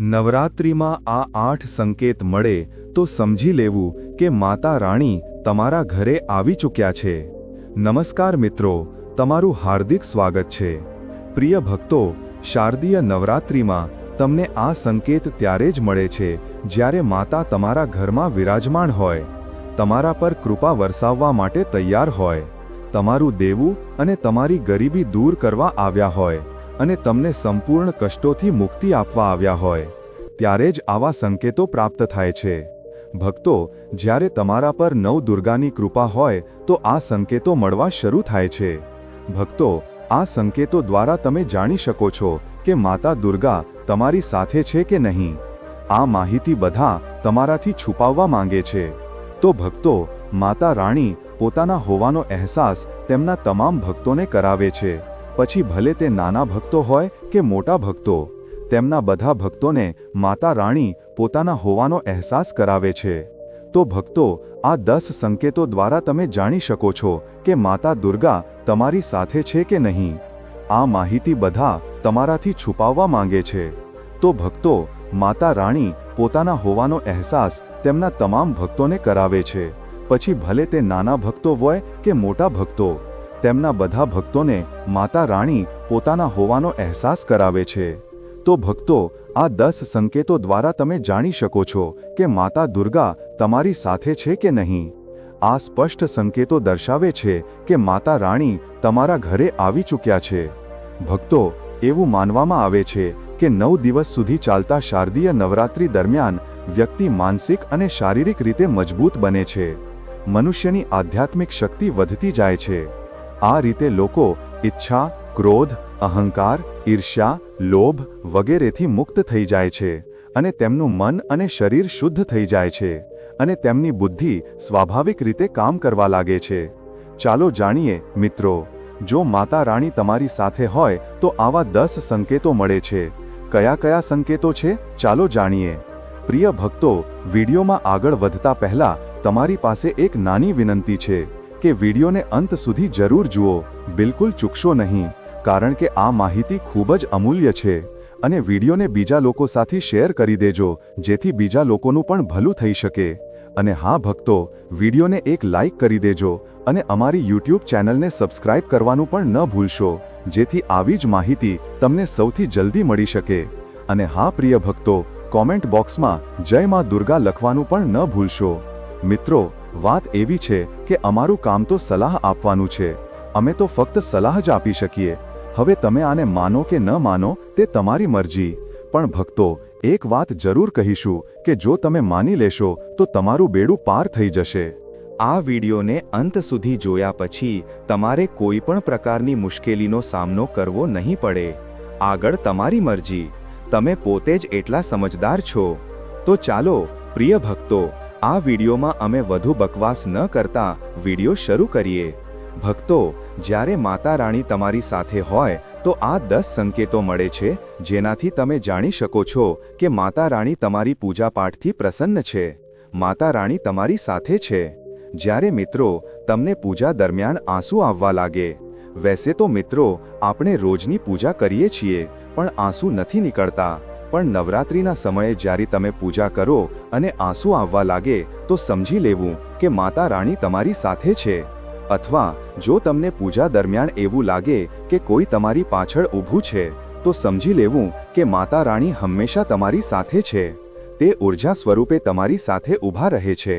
નવરાત્રિમાં આ આઠ સંકેત મળે તો સમજી લેવું કે માતા રાણી તમારા ઘરે આવી ચૂક્યા છે. નમસ્કાર મિત્રો, તમારું હાર્દિક સ્વાગત છે. પ્રિય ભક્તો, શારદીય નવરાત્રિમાં તમને આ સંકેત ત્યારે જ મળે છે જ્યારે માતા તમારા ઘરમાં વિરાજમાન હોય. તમારા પર કૃપા વરસાવવા માટે તૈયાર હોય. તમારું દેવું અને તમારી ગરીબી દૂર કરવા આવ્યા હોય. અને તમને સંપૂર્ણ કષ્ટોથી મુક્તિ આપવા આવ્યા હોય, ત્યારે જ આવા સંકેતો પ્રાપ્ત થાય છે. ભક્તો, જ્યારે તમારા પર નવ દુર્ગાની કૃપા હોય, તો આ સંકેતો મળવા શરૂ થાય છે. ભક્તો, આ સંકેતો દ્વારા તમે જાણી શકો છો કે માતા દુર્ગા તમારી સાથે છે કે નહીં. આ માહિતી બધા તમારાથી છુપાવવા માંગે છે. તો ભક્તો, માતા રાણી પોતાના હોવાનો અહેસાસ તેમના તમામ ભક્તોને કરાવે છે. પછી ભલે તે નાના ભક્તો હોય કે મોટા ભક્તો, તેમના બધા ભક્તોને માતા રાણી પોતાના હોવાનો અહેસાસ કરાવે છે. તો ભક્તો, આ દસ સંકેતો દ્વારા તમે જાણી શકો છો કે માતા દુર્ગા તમારી સાથે છે કે નહીં. આ માહિતી બધા તમારાથી છુપાવવા માંગે છે. તો ભક્તો, માતા રાણી પોતાના હોવાનો અહેસાસ તેમના તમામ ભક્તોને કરાવે છે. પછી ભલે તે નાના ભક્તો હોય કે મોટા ભક્તો તેમના બધા ભક્તોને માતા રાણી પોતાના હોવાનો અહેસાસ કરાવે છે. તો ભક્તો, આ દસ સંકેતો દ્વારા તમે જાણી શકો છો કે માતા દુર્ગા તમારી સાથે છે કે નહીં. આ સ્પષ્ટ સંકેતો દર્શાવે છે કે માતા રાણી તમારા ઘરે આવી ચૂક્યા છે. ભક્તો, એવું માનવામાં આવે છે કે નવ દિવસ સુધી ચાલતા શારદીય નવરાત્રી દરમિયાન વ્યક્તિ માનસિક અને શારીરિક રીતે મજબૂત બને છે. મનુષ્યની આધ્યાત્મિક શક્તિ વધતી જાય છે. આ રીતે લોકો ઈચ્છા, ક્રોધ, અહંકાર, ઈર્ષ્યા, લોભ વગેરેથી મુક્ત થઈ જાય છે અને તેમનું મન અને શરીર શુદ્ધ થઈ જાય છે અને તેમની બુદ્ધિ સ્વાભાવિક રીતે કામ કરવા લાગે છે. ચાલો જાણીએ, મિત્રો, જો માતા રાણી તમારી સાથે હોય તો આવા દસ સંકેતો મળે છે. કયા કયા સંકેતો છે? ચાલો જાણીએ. પ્રિય ભક્તો, વિડીયોમાં આગળ વધતા પહેલા તમારી પાસે એક નાની વિનંતી છે. કે વિડીયોને અંત સુધી જરૂર જુઓ. બિલકુલ ચૂકશો નહીં, કારણ કે આ માહિતી ખૂબ જ અમૂલ્ય છે. અને વિડીયોને બીજા લોકો સાથે શેર કરી દેજો, જેથી બીજા લોકોનું પણ ભલું થઈ શકે. અને હા, ભક્તો, વિડીયોને એક લાઇક કરી દેજો અને અમારી યુટ્યુબ ચેનલને સબસ્ક્રાઇબ કરવાનું પણ ન ભૂલશો, જેથી આવી જ માહિતી તમને સૌથી જલ્દી મળી શકે. અને હા, પ્રિય ભક્તો, કોમેન્ટ બોક્સમાં જય માં દુર્ગા લખવાનું પણ ન ભૂલશો. મિત્રો વાત એવી છે કે અમારું કામ તો સલાહ આપવાનું છે. અમે તો ફક્ત સલાહ જ આપી શકીએ. હવે તમે આને માનો કે ન માનો તે તમારી મરજી. પણ ભક્તો, એક વાત જરૂર કહીશું કે જો તમે માની લેશો તો તમારું બેડું પાર થઈ જશે. આ વિડીયોને અંત સુધી જોયા પછી તમારે કોઈ પણ પ્રકારની મુશ્કેલીનો સામનો કરવો નહીં પડે. આગળ તમારી મરજી. તમે પોતે જ એટલા સમજદાર છો. તો ચાલો, પ્રિય ભક્તો આ વિડીયોમાં અમે વધુ બકવાસ ન કરતા વીડિયો શરૂ કરીએ. ભક્તો, જ્યારે માતા રાણી તમારી સાથે હોય, તો આ દસ સંકેતો મળે છે, જેનાથી તમે જાણી શકો છો કે માતા રાણી તમારી પૂજાપાઠથી પ્રસન્ન છે. માતા રાણી તમારી સાથે છે. જ્યારે મિત્રો, તમને પૂજા દરમિયાન આંસુ આવવા લાગે. વૈસે તો મિત્રો, આપણે રોજની પૂજા કરીએ છીએ, પણ આંસુ નથી નીકળતા. પણ નવરાત્રિના સમયે જ્યારે તમે પૂજા કરો અને આંસુ આવવા લાગે, તો સમજી લેવું કે માતા રાણી તમારી સાથે છે. અથવા જો તમને પૂજા દરમિયાન એવું લાગે કે કોઈ તમારી પાછળ ઊભું છે, તો સમજી લેવું કે માતા રાણી હંમેશા તમારી સાથે છે. તે ઊર્જા સ્વરૂપે તમારી સાથે ઊભા રહે છે.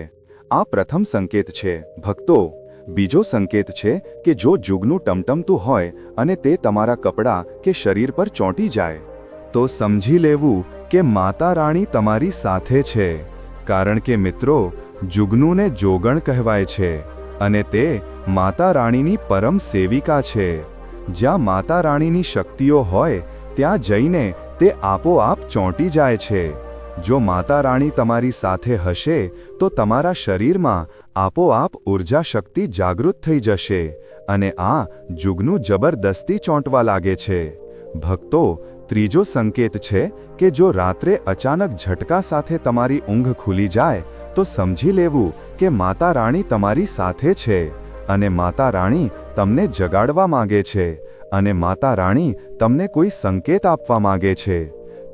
આ પ્રથમ સંકેત છે. ભક્તો, બીજો સંકેત છે કે જો જુગનું ટમટમતું હોય અને તે તમારા કપડાં કે શરીર પર ચોંટી જાય તો સમજી લેવું કે માતા રાણી તમારી સાથે છે. કારણ કે મિત્રો, જુગનુંને જોગણ કહેવાય છે અને તે માતા રાણીની પરમ સેવિકા છે. જ્યાં માતા રાણીની શક્તિઓ હોય, ત્યાં જઈને તે આપોઆપ ચોંટી જાય છે. જો માતા રાણી તમારી સાથે હશે, તો તમારા શરીરમાં આપોઆપ ઊર્જા શક્તિ જાગૃત થઈ જશે અને આ જુગનું જબરદસ્તી ચોંટવા લાગે છે. ભક્તો ત્રીજો સંકેત છે કે જો રાત્રે અચાનક ઝટકા સાથે તમારી ઊંઘ ખુલી જાય, તો સમજી લેવું કે માતા રાણી તમારી સાથે છે અને માતા રાણી તમને જગાડવા માંગે છે અને માતા રાણી તમને કોઈ સંકેત આપવા માગે છે.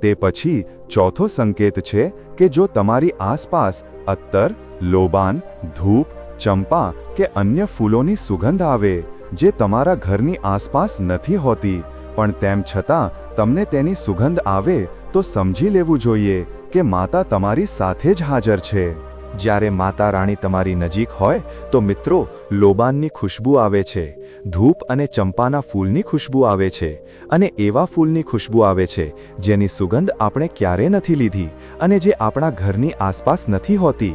તે પછી ચોથો સંકેત છે કે જો તમારી આસપાસ અત્તર, લોબાન, ધૂપ, ચંપા કે અન્ય ફૂલોની સુગંધ આવે, જે તમારા ઘરની આસપાસ નથી હોતી પણ તેમ છતાં, તમને તેની સુગંધ આવે, તો સમજી લેવું જોઈએ કે માતા તમારી સાથે જ હાજર છે. જ્યારે માતા રાણી તમારી નજીક હોય, તો મિત્રો, લોબાનની ખુશ્બુ આવે છે, ધૂપ અને ચંપાના ફૂલની ખુશ્બુ આવે છે, અને એવા ફૂલની ખુશ્બુ આવે છે, જેની સુગંધ આપણે ક્યારે નથી લીધી અને જે આપણા ઘરની આસપાસ નથી હોતી.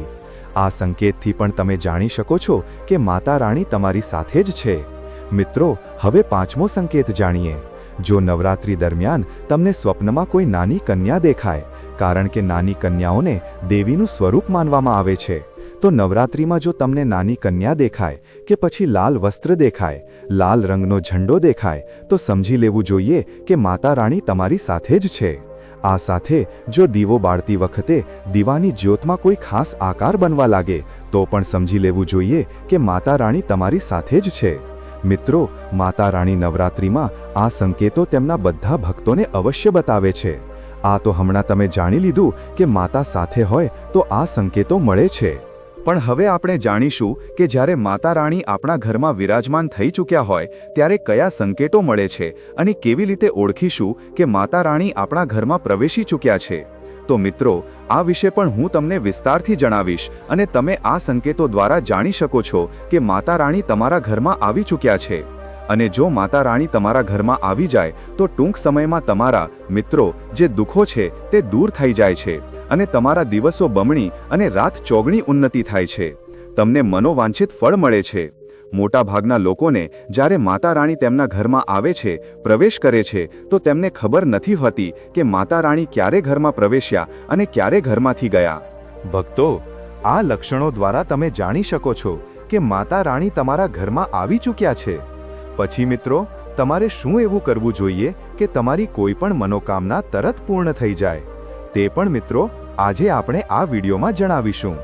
આ સંકેતથી પણ તમે જાણી શકો છો કે માતા રાણી તમારી સાથે જ છે. મિત્રો, હવે પાંચમો સંકેત જાણીએ. જો નવરાત્રી દરમિયાન તમને સ્વપ્નમાં કોઈ નાની કન્યા દેખાય, કારણ કે નાની કન્યાઓને દેવીનું સ્વરૂપ માનવામાં આવે છે, તો નવરાત્રિમાં જો તમને નાની કન્યા દેખાય કે પછી લાલ વસ્ત્ર દેખાય, લાલ રંગનો ઝંડો દેખાય, તો સમજી લેવું જોઈએ કે માતા રાણી તમારી સાથે જ છે. આ સાથે જો દીવો બાળતી વખતે દીવાની જ્યોતમાં કોઈ ખાસ આકાર બનવા લાગે, તો પણ સમજી લેવું જોઈએ કે માતા રાણી તમારી સાથે જ છે. મિત્રો માતા રાણી નવરાત્રિમાં આ સંકેતો તેમના બધા ભક્તોને અવશ્ય બતાવે છે. આ તો હમણાં તમે જાણી લીધું કે માતા સાથે હોય તો આ સંકેતો મળે છે. પણ હવે આપણે જાણીશું કે જ્યારે માતા રાણી આપણા ઘરમાં વિરાજમાન થઈ ચૂક્યા હોય, ત્યારે કયા સંકેતો મળે છે અને કેવી રીતે ઓળખીશું કે માતા રાણી આપણા ઘરમાં પ્રવેશી ચૂક્યા છે? તો મિત્રો, આ વિશે પણ હું તમને વિસ્તારથી જણાવીશ અને તમે આ સંકેતો દ્વારા જાણી શકો છો કે માતા રાણી તમારા ઘરમાં આવી ચૂક્યા છે. અને જો માતા રાણી તમારા ઘરમાં આવી જાય, તો ટૂંક સમયમાં તમારા, મિત્રો, જે દુઃખો છે તે દૂર થઈ જાય છે અને તમારા દિવસો બમણી અને રાત ચોગણી ઉન્નતિ થાય છે. તમને મનોવાંછિત ફળ મળે છે. મોટાભાગના લોકોને જ્યારે માતા રાણી તેમના ઘરમાં આવે છે, પ્રવેશ કરે છે, તો તેમને ખબર નથી હોતી કે માતા રાણી ક્યારે ઘરમાં પ્રવેશ્યા અને ક્યારે ઘરમાંથી ગયા. ભક્તો, આ લક્ષણો દ્વારા તમે જાણી શકો છો કે માતા રાણી તમારા ઘરમાં આવી ચૂક્યા છે. પછી મિત્રો, તમારે શું એવું કરવું જોઈએ કે તમારી કોઈ પણ મનોકામના તરત પૂર્ણ થઈ જાય? તે પણ મિત્રો, આજે આપણે આ વિડીયોમાં જણાવીશું.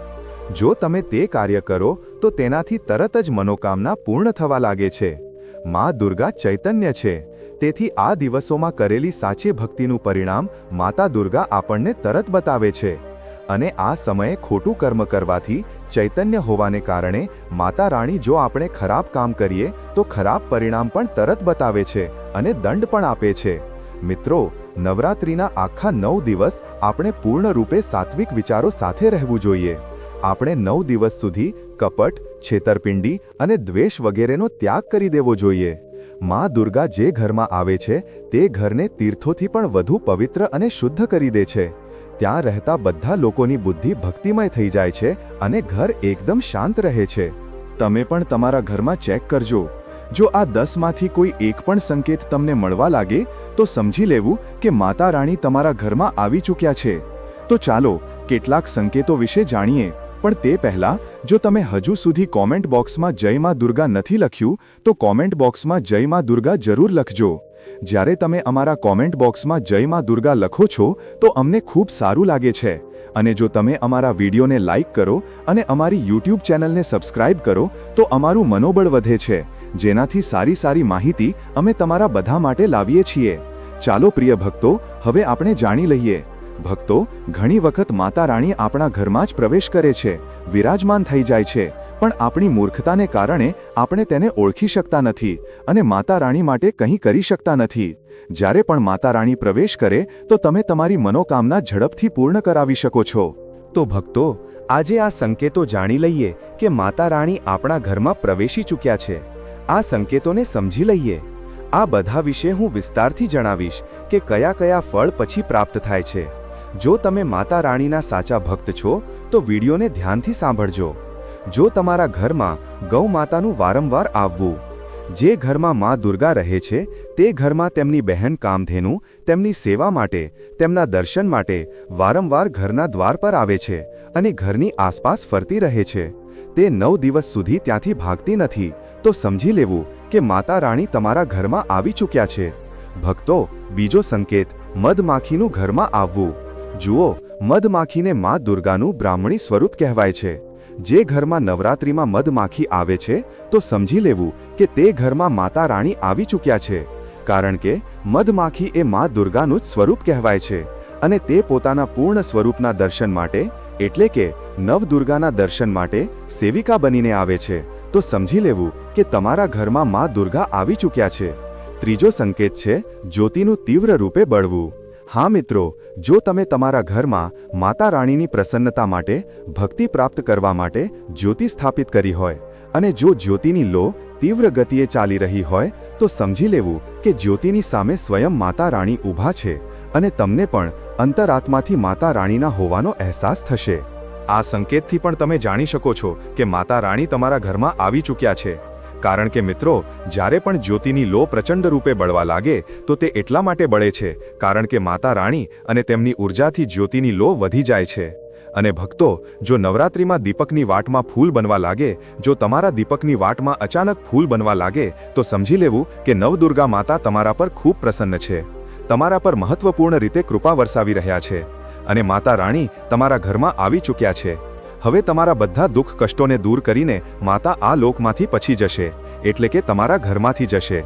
જો તમે તે કાર્ય કરો તો તેનાથી તરત જ મનોકામના પૂર્ણ થવા લાગે છે. માં દુર્ગા ચૈતન્ય છે. તેથી આ દિવસોમાં કરેલી સાચી ભક્તિનું પરિણામ માતા દુર્ગા આપણને તરત બતાવે છે. અને આ સમયે ખોટું કર્મ કરવાથી ચૈતન્ય હોવાને કારણે માતા રાણી જો આપણે ખરાબ કામ કરીએ, તો ખરાબ પરિણામ પણ તરત બતાવે છે અને દંડ પણ આપે છે. મિત્રો, નવરાત્રિના આખા નવ દિવસ આપણે પૂર્ણ રૂપે સાત્વિક વિચારો સાથે રહેવું જોઈએ. આપણે નવ દિવસ સુધી કપટ, છેતરપિંડી અને દ્વેષ વગેરેનો ત્યાગ કરી દેવો જોઈએ. માં દુર્ગા જે ઘરમાં આવે છે, તે ઘરને તીર્થોથી પણ વધુ પવિત્ર અને શુદ્ધ કરી દે છે. ત્યાં રહેતા બધા લોકોની બુદ્ધિ ભક્તિમય થઈ જાય છે અને ઘર એકદમ શાંત રહે છે. તમે પણ તમારા ઘરમાં ચેક કરજો. જો આ દસમાંથી કોઈ એક પણ સંકેત તમને મળવા લાગે, તો સમજી લેવું કે માતા રાણી તમારા ઘરમાં આવી ચૂક્યા છે. તો ચાલો, કેટલાક સંકેતો વિશે જાણીએ. પણ તે પહેલા, જો તમે હજુ સુધી કોમેન્ટ બોક્સમાં જય માં દુર્ગા નથી લખ્યું, તો કોમેન્ટ બોક્સમાં જય માં દુર્ગા જરૂર લખજો. જ્યારે તમે અમારા કોમેન્ટ બોક્સમાં જય માં દુર્ગા લખો છો, તો અમને ખૂબ સારું લાગે છે. અને જો તમે અમારા વિડીયોને લાઇક કરો અને અમારી યુટ્યુબ ચેનલને સબસ્ક્રાઇબ કરો, તો અમારું મનોબળ વધે છે. જેનાથી સારી સારી માહિતી અમે તમારા બધા માટે લાવીએ છીએ. ચાલો પ્રિય ભક્તો, હવે આપણે જાણી લઈએ. ભક્તો ઘણી વખત માતા રાણી આપણા ઘરમાં જ પ્રવેશ કરે છે, વિરાજમાન થઈ જાય છે, પણ આપણી મૂર્ખતાને કારણે આપણે તેને ઓળખી શકતા નથી અને માતા રાણી માટે કંઈ કરી શકતા નથી. જ્યારે પણ માતા રાણી પ્રવેશ કરે, તો તમે તમારી મનોકામના ઝડપથી પૂર્ણ કરાવી શકો છો. તો ભક્તો, આજે આ સંકેતો જાણી લઈએ કે માતા રાણી આપણા ઘરમાં પ્રવેશી ચૂક્યા છે. આ સંકેતોને સમજી લઈએ. આ બધા વિશે હું વિસ્તારથી જણાવીશ કે કયા કયા ફળ પછી પ્રાપ્ત થાય છે. જો તમે માતા રાણીના સાચા ભક્ત છો, તો વિડીયોને ધ્યાનથી સાંભળજો. જો તમારા ઘરમાં ગૌ માતાનું વારંવાર આવવું, જે ઘરમાં મા દુર્ગા રહે છે, તે ઘરમાં તેમની બહેન કામધેનુ, તેમની સેવા માટે, તેમના દર્શન માટે વારંવાર ઘરના દ્વાર પર આવે છે અને ઘરની આસપાસ ફરતી રહે છે. તે નવ દિવસ સુધી ત્યાંથી ભાગતી નથી. તો સમજી લેવું કે માતા રાણી તમારા ઘરમાં આવી ચૂક્યા છે. ભક્તો, બીજો સંકેત, મધમાખીનું ઘરમાં આવવું. જુઓ, મધમાખીને મા દુર્ગાનું બ્રાહ્મણી સ્વરૂપ કહેવાય છે. જે ઘરમાં નવરાત્રિમાં મધમાખી આવે છે, તો સમજી લેવું કે તે ઘરમાં માતા રાણી આવી ચૂક્યા છે. કારણ કે, મધમાખી એ મા દુર્ગાનું જ સ્વરૂપ કહેવાય છે અને તે પોતાના પૂર્ણ સ્વરૂપના દર્શન માટે, એટલે કે નવદુર્ગાના દર્શન માટે સેવિકા બનીને આવે છે. તો સમજી લેવું કે તમારા ઘરમાં મા દુર્ગા આવી ચૂક્યા છે. ત્રીજો સંકેત છે, જ્યોતિનું તીવ્ર રૂપે બળવું. હા મિત્રો, જો તમે તમારા ઘરમાં માતા રાણીની પ્રસન્નતા માટે ભક્તિ પ્રાપ્ત કરવા માટે જ્યોતિ સ્થાપિત કરી હોય અને જો જ્યોતિની લો તીવ્ર ગતિએ ચાલી રહી હોય, તો સમજી લેવું કે જ્યોતિની સામે સ્વયં માતા રાણી ઊભા છે અને તમને પણ અંતરાત્માથી માતા રાણીના હોવાનો અહેસાસ થશે. આ સંકેતથી પણ તમે જાણી શકો છો કે માતા રાણી તમારા ઘરમાં આવી ચૂક્યા છે. કારણ કે મિત્રો, જ્યારે પણ જ્યોતિની લો પ્રચંડ રૂપે બળવા લાગે, તો તે એટલા માટે બળે છે, કારણ કે માતા રાણી અને તેમની ઉર્જાથી જ્યોતિની લો વધી જાય છે. અને ભક્તો, જો નવરાત્રિમાં દીપકની વાટમાં ફૂલ બનવા લાગે, જો તમારા દીપકની વાટમાં અચાનક ફૂલ બનવા લાગે, તો સમજી લેવું કે નવદુર્ગા માતા તમારા પર ખૂબ પ્રસન્ન છે. તમારા પર મહત્વપૂર્ણ રીતે કૃપા વરસાવી રહ્યા છે. અને માતા રાણી તમારા ઘરમાં આવી ચૂક્યા છે. હવે તમારા બધા દુઃખ કષ્ટોને દૂર કરીને માતા આ લોકમાંથી પછી જશે, એટલે કે તમારા ઘરમાંથી જશે.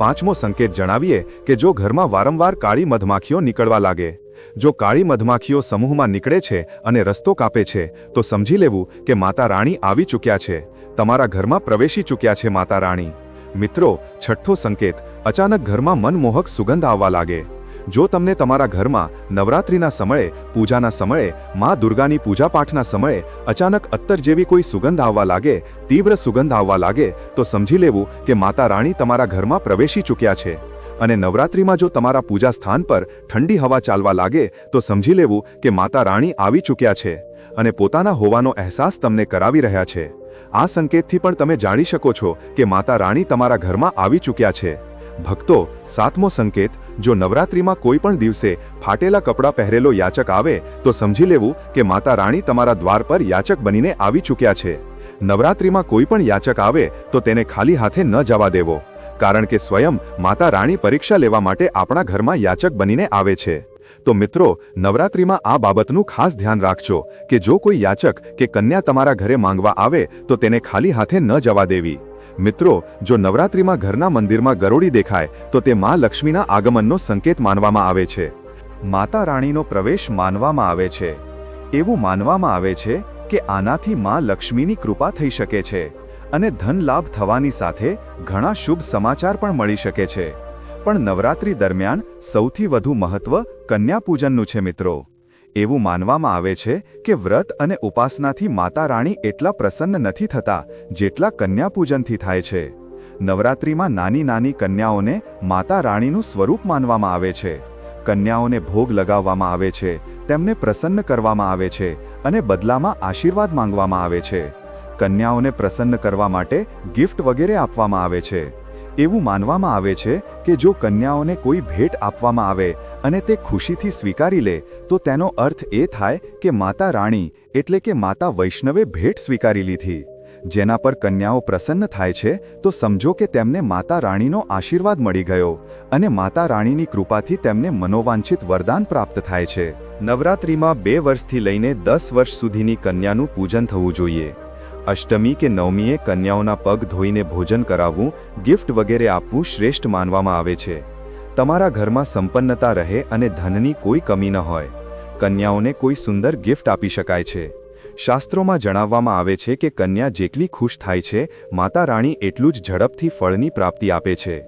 પાંચમો સંકેત જણાવીએ કે જો ઘરમાં વારંવાર કાળી મધમાખીઓ નીકળવા લાગે, જો કાળી મધમાખીઓ સમૂહમાં નીકળે છે અને રસ્તો કાપે છે, તો સમજી લેવું કે માતા રાણી આવી ચૂક્યા છે, તમારા ઘરમાં પ્રવેશી ચૂક્યા છે માતા રાણી. મિત્રો, છઠ્ઠો સંકેત, અચાનક ઘરમાં મનમોહક સુગંધ આવવા લાગે. જો તમને તમારા ઘરમાં નવરાત્રિના સમયે, પૂજાના સમયે, મા દુર્ગાની પૂજાપાઠના સમયે અચાનક અત્તર જેવી કોઈ સુગંધ આવવા લાગે, તીવ્ર સુગંધ આવવા લાગે, તો સમજી લેવું કે માતા રાણી તમારા ઘરમાં પ્રવેશી ચૂક્યા છે. અને નવરાત્રિમાં જો તમારા પૂજા સ્થાન પર ઠંડી હવા ચાલવા લાગે, તો સમજી લેવું કે માતા રાણી આવી ચૂક્યા છે અને પોતાના હોવાનો અહેસાસ તમને કરાવી રહ્યા છે. આ સંકેતથી પણ તમે જાણી શકો છો કે માતા રાણી તમારા ઘરમાં આવી ચૂક્યા છે. ભક્તો, સાતમો સંકેત, જો નવરાત્રિમાં કોઈ પણ દિવસે ફાટેલા કપડાં પહેરેલો યાચક આવે, તો સમજી લેવું કે માતા રાણી તમારા દ્વાર પર યાચક બનીને આવી ચૂક્યા છે. નવરાત્રિમાં કોઈ પણ યાચક આવે, તો તેને ખાલી હાથે ન જવા દેવો. કારણ કે સ્વયં માતા રાણી પરીક્ષા લેવા માટે આપણા ઘરમાં યાચક બનીને આવે છે. તો મિત્રો, નવરાત્રિમાં આ બાબતનું ખાસ ધ્યાન રાખજો કે જો કોઈ યાચક કે કન્યા તમારા ઘરે માંગવા આવે, તો તેને ખાલી હાથે ન જવા દેવી. મિત્રો, જો નવરાત્રિમાં ઘરના મંદિરમાં ગરોળી દેખાય, તો તે મા લક્ષ્મીના આગમનનો સંકેત માનવામાં આવે છે. માતા રાણીનો પ્રવેશ માનવામાં આવે છે. એવું માનવામાં આવે છે કે આનાથી મા લક્ષ્મીની કૃપા થઈ શકે છે અને ધન લાભ થવાની સાથે ઘણા શુભ સમાચાર પણ મળી શકે છે. પણ નવરાત્રિ દરમિયાન સૌથી વધુ મહત્વ કન્યા પૂજનનું છે મિત્રો. એવું માનવામાં આવે છે કે વ્રત અને ઉપાસનાથી માતા રાણી એટલા પ્રસન્ન નથી થતા જેટલા કન્યાપૂજનથી થાય છે. નવરાત્રિમાં નાની નાની કન્યાઓને માતા રાણીનું સ્વરૂપ માનવામાં આવે છે. કન્યાઓને ભોગ લગાવવામાં આવે છે, તેમને પ્રસન્ન કરવામાં આવે છે અને બદલામાં આશીર્વાદ માંગવામાં આવે છે. કન્યાઓને પ્રસન્ન કરવા માટે ગિફ્ટ વગેરે આપવામાં આવે છે. એવું માનવામાં આવે છે કે જો કન્યાઓને કોઈ ભેટ આપવામાં આવે અને તે ખુશીથી સ્વીકારી લે, તો તેનો અર્થ એ થાય કે માતા રાણી એટલે કે માતા વૈષ્ણવે ભેટ સ્વીકારી લીધી. જેના પર કન્યાઓ પ્રસન્ન થાય છે, તો સમજો કે તેમને માતા રાણીનો આશીર્વાદ મળી ગયો અને માતા રાણીની કૃપાથી તેમને મનોવાંછિત વરદાન પ્રાપ્ત થાય છે. નવરાત્રિમાં બે વર્ષથી લઈને દસ વર્ષ સુધીની કન્યાનું પૂજન થવું જોઈએ. અષ્ટમી કે નવમીએ કન્યાઓના પગ ધોઈને ભોજન કરાવવું, ગિફ્ટ વગેરે આપવું શ્રેષ્ઠ માનવામાં આવે છે. તમારા ઘરમાં સંપન્નતા રહે અને ધનની કોઈ કમી ન હોય. કન્યાઓને કોઈ સુંદર ગિફ્ટ આપી શકાય છે. શાસ્ત્રોમાં જણાવવામાં આવે છે કે કન્યા જેટલી ખુશ થાય છે, માતા રાણી એટલું જ ઝડપથી ફળની પ્રાપ્તિ આપે છે.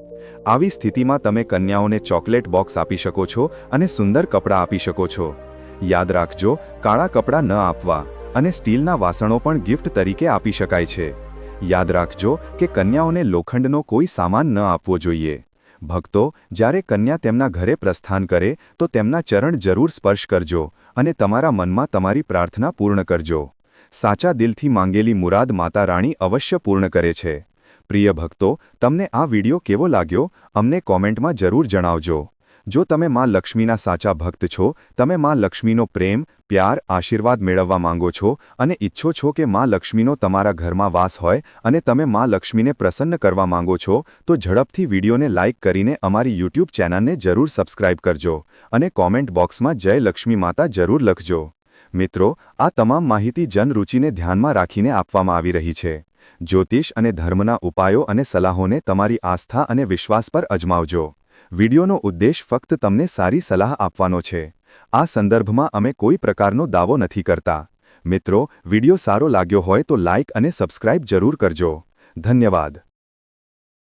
આવી સ્થિતિમાં તમે કન્યાઓને ચોકલેટ બોક્સ આપી શકો છો અને સુંદર કપડાં આપી શકો છો. યાદ રાખજો, કાળા કપડાં ન આપવા. અને સ્ટીલના વાસણો પણ ગિફ્ટ તરીકે આપી શકાય છે. યાદ રાખજો કે કન્યાઓને લોખંડનો કોઈ સામાન ન આપવો જોઈએ. ભક્તો, જ્યારે કન્યા તેમના ઘરે પ્રસ્થાન કરે, તો તેમના ચરણ જરૂર સ્પર્શ કરજો અને તમારા મનમાં તમારી પ્રાર્થના પૂર્ણ કરજો. સાચા દિલથી માંગેલી મુરાદ માતા રાણી અવશ્ય પૂર્ણ કરે છે. પ્રિય ભક્તો, તમને આ વિડિયો કેવો લાગ્યો, અમને કોમેન્ટમાં જરૂર જણાવજો. જો તમે માં લક્ષ્મીના સાચા ભક્ત છો, તમે માં લક્ષ્મીનો પ્રેમ, પ્યાર, આશીર્વાદ મેળવવા માંગો છો અને ઈચ્છો છો કે માં લક્ષ્મીનો તમારા ઘરમાં વાસ હોય અને તમે માં લક્ષ્મીને પ્રસન્ન કરવા માંગો છો, તો ઝડપથી વિડીયોને લાઇક કરીને અમારી યુટ્યુબ ચેનલને જરૂર સબસ્ક્રાઇબ કરજો અને કોમેન્ટ બોક્સમાં જય લક્ષ્મી માતા જરૂર લખજો. મિત્રો, આ તમામ માહિતી જનરૂચિને ધ્યાનમાં રાખીને આપવામાં આવી રહી છે. જ્યોતિષ અને ધર્મના ઉપાયો અને સલાહોને તમારી આસ્થા અને વિશ્વાસ પર અજમાવજો. વિડિયોનો ઉદ્દેશ ફક્ત તમને સારી સલાહ આપવાનો છે. આ સંદર્ભમાં અમે કોઈ પ્રકારનો દાવો નથી કરતા. મિત્રો, વિડિયો સારો લાગ્યો હોય તો લાઇક અને સબસ્ક્રાઇબ જરૂર કરજો. ધન્યવાદ.